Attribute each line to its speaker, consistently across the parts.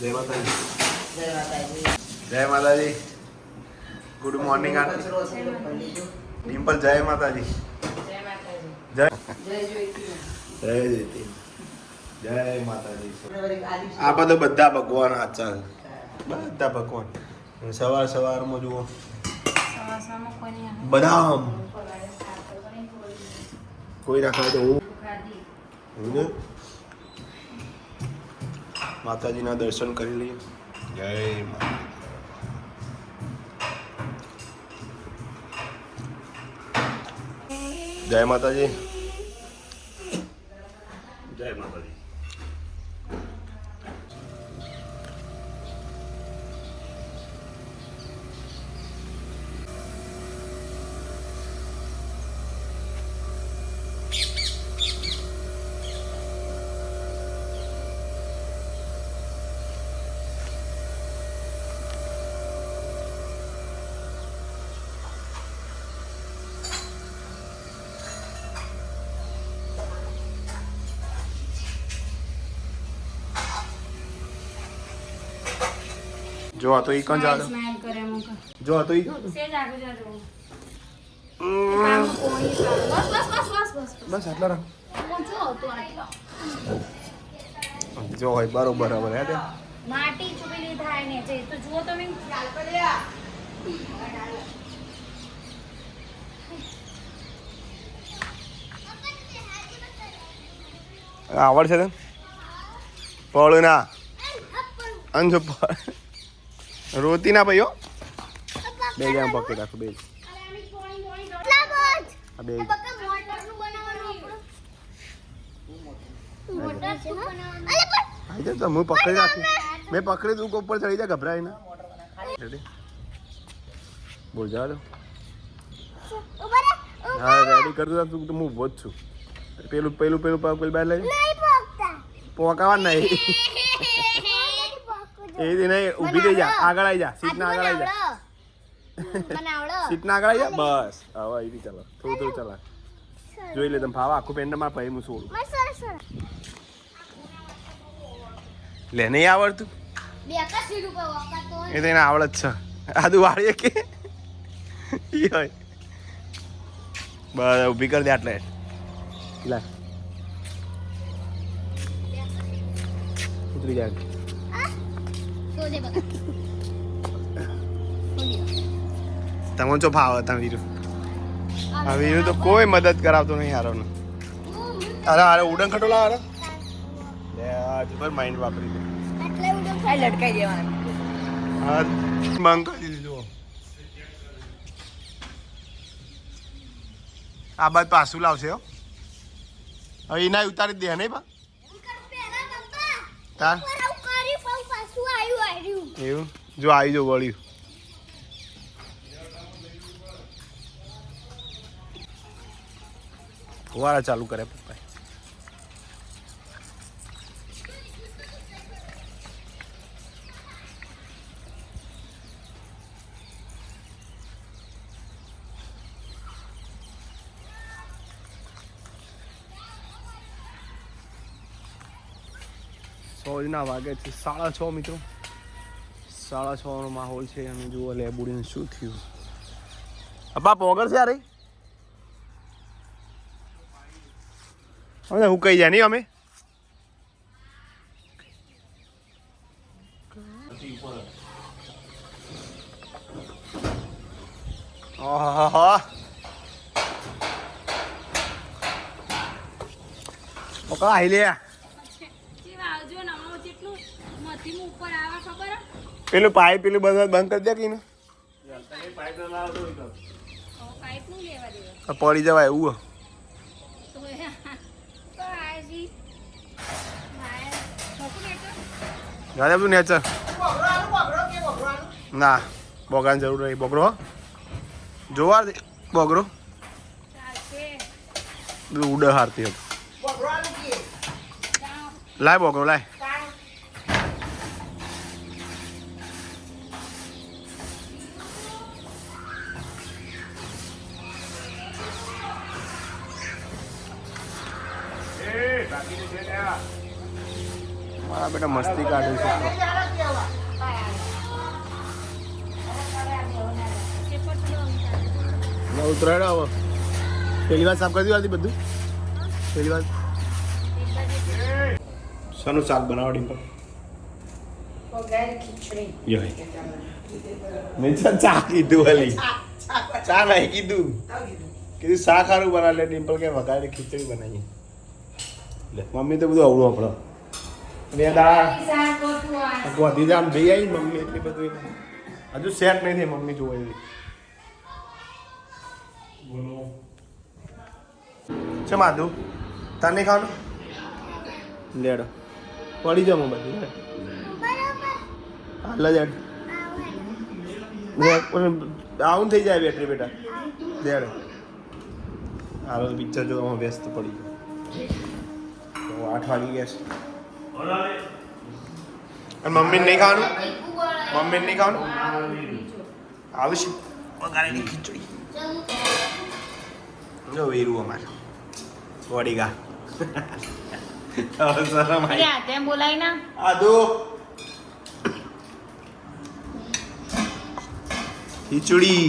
Speaker 1: જય માતાજી
Speaker 2: જય માતાજી
Speaker 1: જય માતાજી ગુડ મોર્નિંગ આંટી
Speaker 2: કચરો છે ભરી લીધો.
Speaker 1: ડિમ્પલ જય માતાજી
Speaker 2: જય માતાજી
Speaker 1: જય
Speaker 2: જય જોઈતી.
Speaker 1: જય જયતી જય માતાજી
Speaker 2: આપણે વળી આદિ
Speaker 1: આ બધો બધા ભગવાન હાચા છે. બધા ભગવાન અને સવાર સવારમાં જુઓ બદામ કોઈ ના ખાય તો હું હું ને માતાજીના દર્શન કરી લઈએ. જય મા જય માતાજી. જય માતાજી. જો આ તો ઈ કણ જાડો
Speaker 3: સ્માઈલ કરે મુકા
Speaker 1: જો આ તો ઈ
Speaker 3: સેજ આગળ જાજો. બસ બસ બસ બસ બસ.
Speaker 1: બસ આટલા રાખ.
Speaker 3: જો તો આટલા.
Speaker 1: જો હોય બરોબર બરાબર હે
Speaker 3: માટી ચૂપેલી થાય ને છે તો જુઓ તમે.
Speaker 1: આવડશે તને પળ ના અંજો પળ રોતી ના ભાઈઓ બે જામ પકડી રાખો બે આ બે આવી જા તો હું પકડી રાખી. મેં પકડી તું ઉપર ચડી જા ગભરાય ના. બોલ જા દો હા રેડી કરતો જા તું તો હું ઊભો જ છું. પેલું પેલું પેલું પેલું બાર લઈ પોકાવા નહીં. એ રીતે નહીં ઊભી થઈ જા આગળ આવી જા સીટના આગળ આવી જા. સીટના આગળ આવી જા? બસ હવે આવી ચાલો. થોડું થોડું ચાલો જોઈ લે તમે ફાવા આખું પેન્ટ મારા ભાઈ હું છોડું. લે નહીં આવડતું? એ તો એને આવડે જ છે. આદુ વાળીએ કે? ઈ હોય. બસ ઊભી કરી દે આટલે. લે. ઉતરી જાય તમે જો ભાવ હતા વીરુ આ વીરુ તો કોઈ મદદ કરાવતો નહીં હારો ને અરે અરે ઉડન ખટોલા અરે લે આજ પર માઇન્ડ વાપરી દે
Speaker 2: આ લટકાઈ દેવાનું
Speaker 1: હા માંગ કરી દીધી આ બાદ પાછું લાવશે હો. હવે એના ઉતારી દે નહીં પા? તાર? એવું? જો આવી જો વળ્યું ફુવારા ચાલુ કરે પપ્પા સોજના વાગે છે. સાડા છ મિત્રો. સાડા છ નો માહોલ છે અને જુઓ લેબુડીને શું થયું. અપા પોગર છે અરે હવે હું કહી જાય નહીં અમે? ઓહો પકડા આઈ લે
Speaker 3: જેવા આવજો ને આમાં જેટલું મધીનું ઉપર આવે ખબર હે?
Speaker 1: પેલું પાઇપ, પેલું બધા બંધ કરી દે કે પડી જવાય એવું જાણે બધું નેચર. ના બોગાની જરૂર નહીં. બોગરો. જોવા બોગરો ઉડ હારતી લાય બોગરો લાય. મારા બેટા મસ્તી કાઢે છે. ઉતરાયણ આવો. પહેલી વાર સાફ કરી દીધી બધું? પહેલી વાર? સાનું શાક બનાવો પણ. મેં ચા કીધું હલી ચા નહીં કીધું.
Speaker 2: કીધું
Speaker 1: શાક સારું બનાવે ડિમ્પલ કે વઘારે ખીચડી બનાવીએ. લે મમ્મી તો બધું આવડું આપણો. બે દાડા. ગોધી જામ જઈ આવી મમ્મી એટલી બધું હજુ સેટ નહીં થઈ મમ્મી જોવા એવી. છે માધુ? તાર નહીં ખાવાનું? લેડો. પડી જાવ બધું લે. હાલ જ ડાઉન થઈ જાય બેટરી બેટા. લેડો. હાલ પિક્ચર જોવામાં વ્યસ્ત પડી ગયો. ગયા છે અને મમ્મી નહીં ખાવાનું? મમ્મીને નહીં ખાવાનું? આવશે. વઘારેલી ખીચડી. જો વીરુ અમારે. વડીગા શરમ આવી.
Speaker 3: તેમ બોલાય ના?
Speaker 1: આદુ ખીચડી.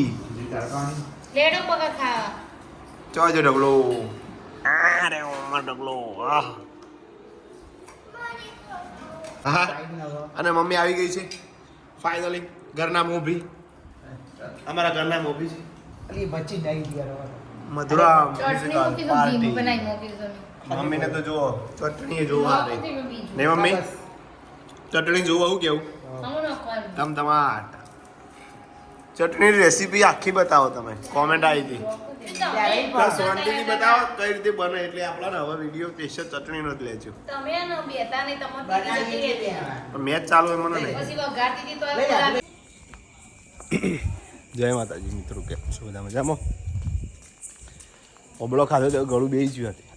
Speaker 3: લેડો પગા ખાવા.
Speaker 1: ચો જો ઢગલો. અરે ઓમર ઢગલો. આહ. હા. અને મમ્મી આવી ગઈ છે. ફાઇનલી ઘરના મોભી. અમારા ઘરના મોભી છે.
Speaker 2: અલી બચી જાય યાર
Speaker 1: મધુરા
Speaker 3: ચટણી પાર્ટી
Speaker 1: મમ્મીને તો જુઓ ચટણી જોવા રહી નહીં મમ્મી? ચટણી જોવા આવું કેવું? તમ તમાટ ચટણીની રેસીપી આખી બતાવો તમે. કોમેન્ટ આવી હતી શાંતિથી બતાવો કઈ રીતે બને એટલે આપણા હવે વીડિયો સ્પેશિયલ ચટણીનો જ લેજો.
Speaker 3: તમે ન બેતા નહીં તમારે
Speaker 2: બનાવી
Speaker 3: જતી
Speaker 2: દે
Speaker 3: રહેતી.
Speaker 1: પણ મેચ ચાલુ હોય મને નહીં.
Speaker 3: પછી વઘારતી હતી તો
Speaker 2: લઈ જા,
Speaker 3: બોલાવી.
Speaker 1: જય માતાજી મિત્રો કેમ છો બધા મજામાં? ઓબળો ખાધો તો ગળું બેસી ગયું હતું.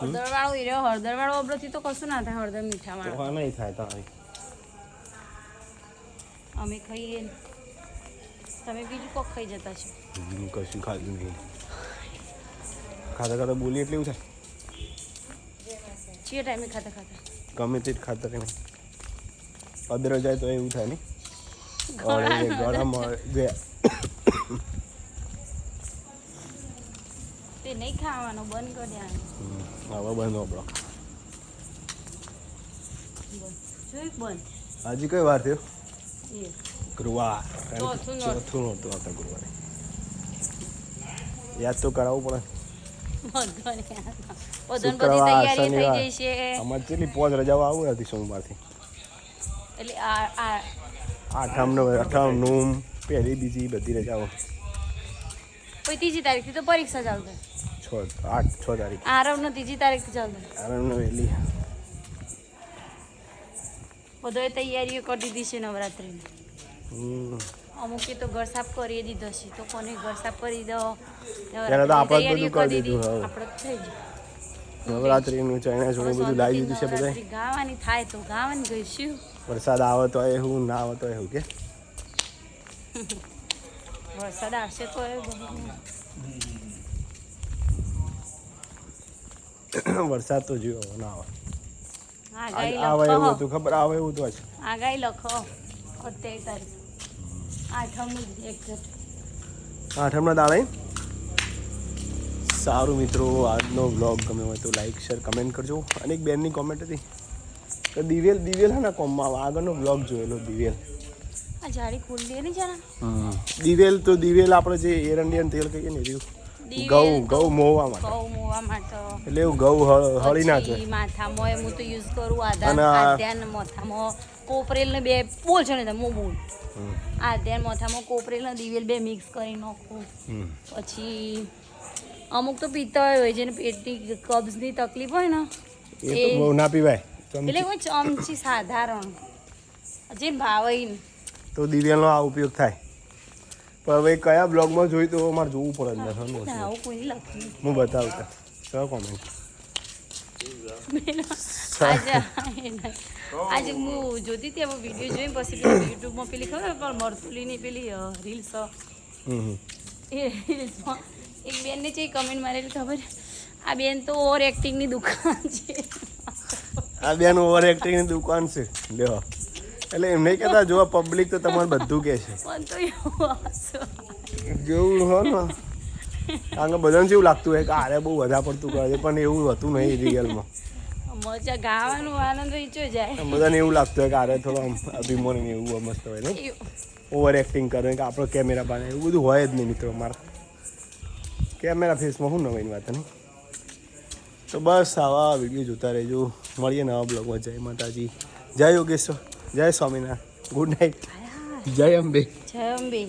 Speaker 3: હળદર વાળો હીરો હળદર વાળો ઓબળોથી તો કશું ના થાય હળદર મીઠા વાળો.
Speaker 1: તો નહીં થાય તમારી
Speaker 3: અમે ખાઈએ. તમે બીજું કોક ખાઈ જતા છો.
Speaker 1: બીજું કશું ખાધું નહીં. ખાતા ખાતા બોલી એટલે એવું થાય.
Speaker 3: ચીએ ટાઈમે ખાતા ખાતા.
Speaker 1: ગમે તે જ ખાતા નહીં અદર જાય તો એવું થાય નહીં ગરમ ગયા
Speaker 3: તે નહીં ખાવાનું બંધ કરી દેવાનું.
Speaker 1: હવે બંધ આપણો. આજે કઈ વાર થયો? ગુરુવાર
Speaker 3: ચોથું
Speaker 1: નહોતું આવતા ગુરુવારે. યાદ તો કરાવવું પડે. શુક્રવાર, શનિવાર. અમારે કેટલી પોચ રજાઓ આવું નથી સોમવારથી?
Speaker 3: એટલે આ આ
Speaker 1: આઠમનો અઠાવનું પહેલી બીજી બધી રજાઓ.
Speaker 3: પછી ત્રીજી તારીખથી તો પરીક્ષા ચાલુ થાય.
Speaker 1: છ આઠ છ તારીખ.
Speaker 3: આરવનો ત્રીજી તારીખથી ચાલુ થાય.
Speaker 1: આરામનો વહેલી
Speaker 3: તૈયારીઓ કરી દીધી છે નવરાત્રિની. અમુકે તો ઘર સાફ કરી દીધો છે તો કોને ઘર સાફ કરી દો?
Speaker 1: ત્યારે તો આપણે બધું કરી દીધું, હવે.
Speaker 3: આપણે થઈ ગયું.
Speaker 1: નવરાત્રીનું ચણ્યા ચોળી બધું લાવી દીધું છે બધા.
Speaker 3: ગાવાની થાય તો ગાવાની
Speaker 1: વરસાદ આવે તો એવું ના આવે તો એવું કે?
Speaker 3: વરસાદ આવશે તો એ
Speaker 1: વરસાદ તો જોયો ના આવે. આવે એવું હતું ખબર? આવે એવું તો છે
Speaker 3: આગાહી લખો. અત્યારે તારીખ. આઠમનું
Speaker 1: દાડે? સારું મિત્રો આજનો બ્લોગ ગમે હોય તો લાઈક શેર કમેન્ટ કરજો. અને એક બેનની કોમેન્ટ હતી કે દિવેલ દિવેલ હા ને કોમમાં આગળનો બ્લોગ જોયેલો દિવેલ. દિવેલ તો દિવેલ આપણે જે એરંડિયન તેલ કહીએ ને રહ્યું ઘઉં ઘઉં મોવા માટે. એટલે એવું ઘઉં હળ- ના જાય
Speaker 3: માથામાં હું તો યુઝ કરું
Speaker 1: અને
Speaker 3: કોપરેલ ને બે બોલ છે ને તમે બોલ.
Speaker 1: આ
Speaker 3: આધ્યાન માથામાં કોપરેલ ને દિવેલ બે મિક્સ કરી નાખું. પછી અમુક તો પીતા હોય જેને પેટની કબ્જની તકલીફ હોય ને
Speaker 1: એ બહુ ના પીવાય.
Speaker 3: એટલે કોઈ ચમચી સાધારણ. જે ભાવે
Speaker 1: તો દિવેલનો આ ઉપયોગ થાય. પણ હવે કયા બ્લોગમાં જોઈ તો મારે જોવું પડે અંદર
Speaker 3: આવું કોઈ લખ્યું
Speaker 1: હું બતાવતા કયો કોમેન્ટ.
Speaker 3: આજે હું જોતી હતી વીડિયો જોઈને પછી યુટ્યુબમાં પેલી ખબર પણ મરતુલીની પેલી રીલ્સ. એ રીલ્સમાં એક બેનને છે કમેન્ટ મારેલી ખબર આ બેન તો ઓવર એક્ટિંગની દુકાન છે.
Speaker 1: આ બેન ઓવર એક્ટિંગની દુકાન છે લ્યો એટલે એમ નહીં કહેતા જો પબ્લિક તો તમારે બધું કહે છે. જેવું હોય ને. કારણ કે બધાને જેવું લાગતું હોય કે આરે બહુ વધારે પડતું કરે છે પણ એવું હતું નહીં રિયલમાં.
Speaker 3: મજા ગાવાનું આનંદ ઈચો જાય.
Speaker 1: બધાને એવું લાગતું હોય કે આરે થોડો આમ અભિમાન ને એવું મસ્ત હોય ને. ઓવર એક્ટિંગ કરે કે આપણો કેમેરા બાને એવું બધું હોય જ નહીં મિત્રો મારા કેમેરા ફેસમાં શું નવાઈની વાત નહીં તો બસ આવા વીડિયો જોતા રહેજો. મળીએ નવા બ્લોગમાં જય માતાજી. જય યોગેશ્વર. જય સ્વામિનારાયણ. ગુડ નાઇટ જય અંબે.
Speaker 3: જય અંબે.